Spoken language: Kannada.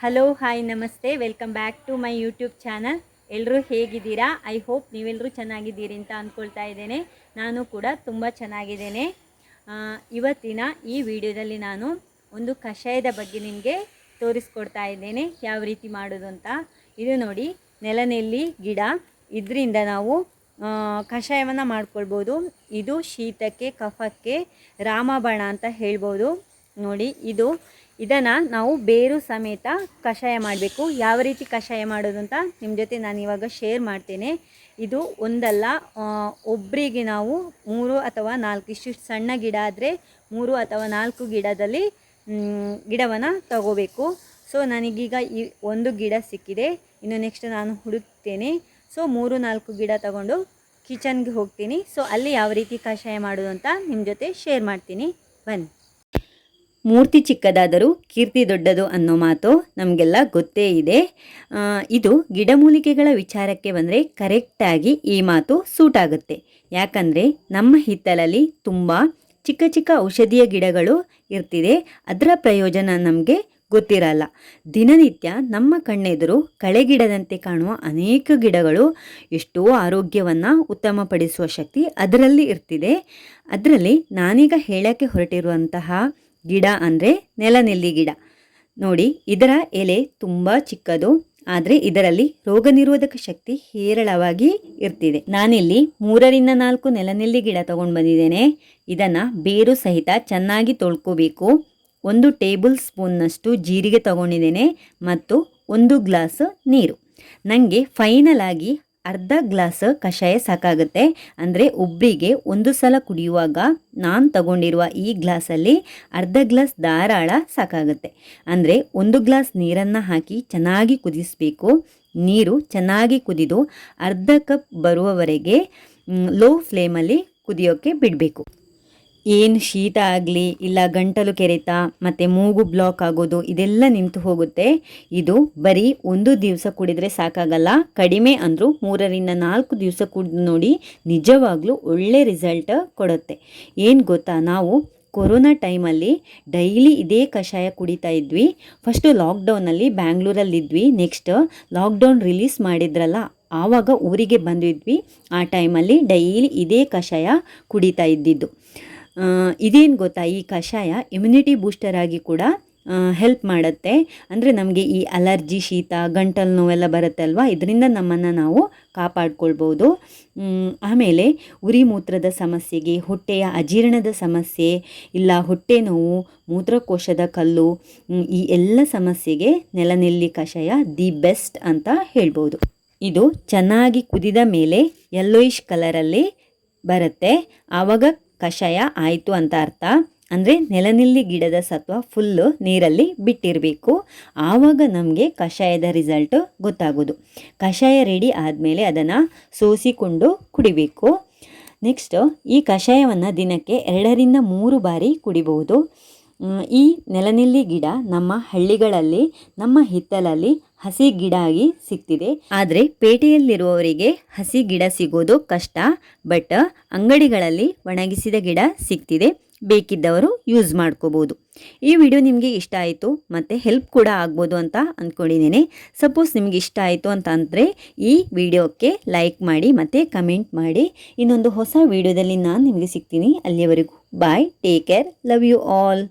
ಹಲೋ ಹಾಯ್ ನಮಸ್ತೆ. Welcome back to my YouTube channel ಎಲ್ಲರೂ ಹೇಗಿದ್ದೀರಾ? ಐ ಹೋಪ್ ನೀವೆಲ್ಲರೂ ಚೆನ್ನಾಗಿದ್ದೀರಿ ಅಂತ ಅಂದ್ಕೊಳ್ತಾ ಇದ್ದೇನೆ. ನಾನು ಕೂಡ ತುಂಬ ಚೆನ್ನಾಗಿದ್ದೇನೆ. ಇವತ್ತಿನ ಈ ವಿಡಿಯೋದಲ್ಲಿ ನಾನು ಒಂದು ಕಷಾಯದ ಬಗ್ಗೆ ನಿಮಗೆ ತೋರಿಸ್ಕೊಡ್ತಾ ಇದ್ದೇನೆ. ಯಾವ ರೀತಿ ಮಾಡೋದು ಅಂತ. ಇದು ನೋಡಿ, ನೆಲನೆಲ್ಲಿ ಗಿಡ. ಇದರಿಂದ ನಾವು ಕಷಾಯವನ್ನು ಮಾಡ್ಕೊಳ್ಬೋದು. ಇದು ಶೀತಕ್ಕೆ, ಕಫಕ್ಕೆ ರಾಮಬಾಣ ಅಂತ ಹೇಳ್ಬೋದು. ನೋಡಿ, ಇದು ಇದನ್ನು ನಾವು ಬೇರು ಸಮೇತ ಕಷಾಯ ಮಾಡಬೇಕು. ಯಾವ ರೀತಿ ಕಷಾಯ ಮಾಡೋದು ಅಂತ ನಿಮ್ಮ ಜೊತೆ ನಾನು ಇವಾಗ ಶೇರ್ ಮಾಡ್ತೇನೆ. ಇದು ಒಂದಲ್ಲ ಒಬ್ಬರಿಗೆ ನಾವು ಮೂರು ಅಥವಾ ನಾಲ್ಕು, ಇಷ್ಟು ಸಣ್ಣ ಗಿಡ ಆದರೆ ಮೂರು ಅಥವಾ ನಾಲ್ಕು ಗಿಡದಲ್ಲಿ ಗಿಡವನ್ನು ತಗೋಬೇಕು. ಸೊ ನನಗೀಗ ಈ ಒಂದು ಗಿಡ ಸಿಕ್ಕಿದೆ. ಇನ್ನು ನೆಕ್ಸ್ಟ್ ನಾನು ಹುಡುಕ್ತೇನೆ. ಸೊ ಮೂರು, ನಾಲ್ಕು ಗಿಡ ತಗೊಂಡು ಕಿಚನ್ಗೆ ಹೋಗ್ತೀನಿ. ಸೊ ಅಲ್ಲಿ ಯಾವ ರೀತಿ ಕಷಾಯ ಮಾಡೋದು ಅಂತ ನಿಮ್ಮ ಜೊತೆ ಶೇರ್ ಮಾಡ್ತೀನಿ. ಬನ್ನಿ. ಮೂರ್ತಿ ಚಿಕ್ಕದಾದರೂ ಕೀರ್ತಿ ದೊಡ್ಡದು ಅನ್ನೋ ಮಾತು ನಮಗೆಲ್ಲ ಗೊತ್ತೇ ಇದೆ. ಇದು ಗಿಡಮೂಲಿಕೆಗಳ ವಿಚಾರಕ್ಕೆ ಬಂದರೆ ಕರೆಕ್ಟಾಗಿ ಈ ಮಾತು ಸೂಟ್ ಆಗುತ್ತೆ. ಯಾಕಂದರೆ ನಮ್ಮ ಹಿತ್ತಲಲ್ಲಿ ತುಂಬ ಚಿಕ್ಕ ಚಿಕ್ಕ ಔಷಧೀಯ ಗಿಡಗಳು ಇರ್ತಿದೆ. ಅದರ ಪ್ರಯೋಜನ ನಮಗೆ ಗೊತ್ತಿರಲ್ಲ. ದಿನನಿತ್ಯ ನಮ್ಮ ಕಣ್ಣೆದುರು ಕಳೆಗಿಡದಂತೆ ಕಾಣುವ ಅನೇಕ ಗಿಡಗಳು ಎಷ್ಟೋ ಆರೋಗ್ಯವನ್ನು ಉತ್ತಮಪಡಿಸುವ ಶಕ್ತಿ ಅದರಲ್ಲಿ ಇರ್ತಿದೆ. ಅದರಲ್ಲಿ ನಾನೀಗ ಹೇಳೋಕ್ಕೆ ಹೊರಟಿರುವಂತಹ ಗಿಡ ಅಂದರೆ ನೆಲನೆಲ್ಲಿ ಗಿಡ. ನೋಡಿ, ಇದರ ಎಲೆ ತುಂಬ ಚಿಕ್ಕದು, ಆದರೆ ಇದರಲ್ಲಿ ರೋಗ ನಿರೋಧಕ ಶಕ್ತಿ ಹೇರಳವಾಗಿ ಇರ್ತಿದೆ. ನಾನಿಲ್ಲಿ ಮೂರರಿಂದ ನಾಲ್ಕು ನೆಲನೆಲ್ಲಿ ಗಿಡ ತಗೊಂಡು ಬಂದಿದ್ದೇನೆ. ಇದನ್ನು ಬೇರು ಸಹಿತ ಚೆನ್ನಾಗಿ ತೊಳ್ಕೋಬೇಕು. ಒಂದು ಟೇಬಲ್ ಸ್ಪೂನ್ನಷ್ಟು ಜೀರಿಗೆ ತಗೊಂಡಿದ್ದೇನೆ ಮತ್ತು ಒಂದು ಗ್ಲಾಸ್ ನೀರು. ನನಗೆ ಫೈನಲ್ ಆಗಿ ಅರ್ಧ ಗ್ಲಾಸ್ ಕಷಾಯ ಸಾಕಾಗುತ್ತೆ. ಅಂದರೆ ಒಬ್ಬರಿಗೆ ಒಂದು ಸಲ ಕುಡಿಯುವಾಗ ನಾನು ತಗೊಂಡಿರುವ ಈ ಗ್ಲಾಸಲ್ಲಿ ಅರ್ಧ ಗ್ಲಾಸ್ ಧಾರಾಳ ಸಾಕಾಗುತ್ತೆ. ಅಂದರೆ ಒಂದು ಗ್ಲಾಸ್ ನೀರನ್ನು ಹಾಕಿ ಚೆನ್ನಾಗಿ ಕುದಿಸಬೇಕು. ನೀರು ಚೆನ್ನಾಗಿ ಕುದಿದು ಅರ್ಧ ಕಪ್ ಬರುವವರೆಗೆ ಲೋ ಫ್ಲೇಮಲ್ಲಿ ಕುದಿಯೋಕ್ಕೆ ಬಿಡಬೇಕು. ಏನು ಶೀತ ಆಗಲಿ ಇಲ್ಲ ಗಂಟಲು ಕೆರೆತ ಮತ್ತು ಮೂಗು ಬ್ಲಾಕ್ ಆಗೋದು ಇದೆಲ್ಲ ನಿಂತು ಹೋಗುತ್ತೆ. ಇದು ಬರೀ ಒಂದು ದಿವಸ ಕುಡಿದರೆ ಸಾಕಾಗಲ್ಲ. ಕಡಿಮೆ ಅಂದರೂ ಮೂರರಿಂದ ನಾಲ್ಕು ದಿವಸ ಕುಡಿದು ನೋಡಿ ನಿಜವಾಗ್ಲೂ ಒಳ್ಳೆ ರಿಸಲ್ಟ್ ಕೊಡುತ್ತೆ. ಏನು ಗೊತ್ತಾ? ನಾವು ಕೊರೋನಾ ಟೈಮಲ್ಲಿ ಡೈಲಿ ಇದೇ ಕಷಾಯ ಕುಡಿತಾ ಇದ್ವಿ. ಫಸ್ಟು ಲಾಕ್ಡೌನಲ್ಲಿ ಬ್ಯಾಂಗ್ಳೂರಲ್ಲಿದ್ವಿ. ನೆಕ್ಸ್ಟ್ ಲಾಕ್ಡೌನ್ ರಿಲೀಸ್ ಮಾಡಿದ್ರಲ್ಲ, ಆವಾಗ ಊರಿಗೆ ಬಂದಿದ್ವಿ. ಆ ಟೈಮಲ್ಲಿ ಡೈಲಿ ಇದೇ ಕಷಾಯ ಕುಡಿತಾ ಇದ್ದಿದ್ದು. ಇದೇನು ಗೊತ್ತಾ? ಈ ಕಷಾಯ ಇಮ್ಯುನಿಟಿ ಬೂಸ್ಟರ್ ಆಗಿ ಕೂಡ ಹೆಲ್ಪ್ ಮಾಡುತ್ತೆ. ಅಂದರೆ ನಮಗೆ ಈ ಅಲರ್ಜಿ ಶೀತ, ಗಂಟಲು ನೋವೆಲ್ಲ ಬರುತ್ತೆ ಅಲ್ವಾ ಇದರಿಂದ ನಮ್ಮನ್ನು ನಾವು ಕಾಪಾಡ್ಕೊಳ್ಬೋದು. ಆಮೇಲೆ ಉರಿ ಮೂತ್ರದ ಸಮಸ್ಯೆಗೆ, ಹೊಟ್ಟೆಯ ಅಜೀರ್ಣದ ಸಮಸ್ಯೆ, ಇಲ್ಲ ಹೊಟ್ಟೆ ನೋವು, ಮೂತ್ರಕೋಶದ ಕಲ್ಲು ಈ ಎಲ್ಲ ಸಮಸ್ಯೆಗೆ ನೆಲನೆಲ್ಲಿ ಕಷಾಯ ದಿ ಬೆಸ್ಟ್ ಅಂತ ಹೇಳ್ಬೋದು. ಇದು ಚೆನ್ನಾಗಿ ಕುದಿದ ಮೇಲೆ ಯೆಲ್ಲೋಯಿಶ್ ಕಲರಲ್ಲಿ ಬರುತ್ತೆ. ಆವಾಗ ಕಷಾಯ ಆಯಿತು ಅಂತ ಅರ್ಥ. ಅಂದರೆ ನೆಲನಿಲ್ಲಿ ಗಿಡದ ಸತ್ವ ಫುಲ್ಲು ನೀರಲ್ಲಿ ಬಿಟ್ಟಿರಬೇಕು. ಆವಾಗ ನಮಗೆ ಕಷಾಯದ ರಿಸಲ್ಟ್ ಗೊತ್ತಾಗೋದು. ಕಷಾಯ ರೆಡಿ ಆದಮೇಲೆ ಅದನ್ನು ಸೋಸಿಕೊಂಡು ಕುಡಿಬೇಕು. ನೆಕ್ಸ್ಟು ಈ ಕಷಾಯವನ್ನು ದಿನಕ್ಕೆ ಎರಡರಿಂದ ಮೂರು ಬಾರಿ ಕುಡಿಬಹುದು. ಈ ನೆಲನಿಲ್ಲಿ ಗಿಡ ನಮ್ಮ ಹಳ್ಳಿಗಳಲ್ಲಿ, ನಮ್ಮ ಹಿತ್ತಲಲ್ಲಿ ಹಸಿ ಗಿಡ ಆಗಿ ಸಿಗ್ತಿದೆ. ಆದರೆ ಪೇಟೆಯಲ್ಲಿರುವವರಿಗೆ ಹಸಿ ಗಿಡ ಸಿಗೋದು ಕಷ್ಟ, ಬಟ್ ಅಂಗಡಿಗಳಲ್ಲಿ ಒಣಗಿಸಿದ ಗಿಡ ಸಿಗ್ತಿದೆ. ಬೇಕಿದ್ದವರು ಯೂಸ್ ಮಾಡ್ಕೋಬೋದು. ಈ ವಿಡಿಯೋ ನಿಮಗೆ ಇಷ್ಟ ಆಯಿತು ಮತ್ತು ಹೆಲ್ಪ್ ಕೂಡ ಆಗ್ಬೋದು ಅಂತ ಅಂದ್ಕೊಂಡಿದ್ದೀನಿ ಸಪೋಸ್ ನಿಮಗೆ ಇಷ್ಟ ಆಯಿತು ಅಂತ ಅಂದರೆ ಈ ವಿಡಿಯೋಕ್ಕೆ ಲೈಕ್ ಮಾಡಿ ಮತ್ತು ಕಮೆಂಟ್ ಮಾಡಿ. ಇನ್ನೊಂದು ಹೊಸ ವಿಡಿಯೋದಲ್ಲಿ ನಾನು ನಿಮಗೆ ಸಿಗ್ತೀನಿ. ಅಲ್ಲಿಯವರೆಗೂ bye, take care, love you all.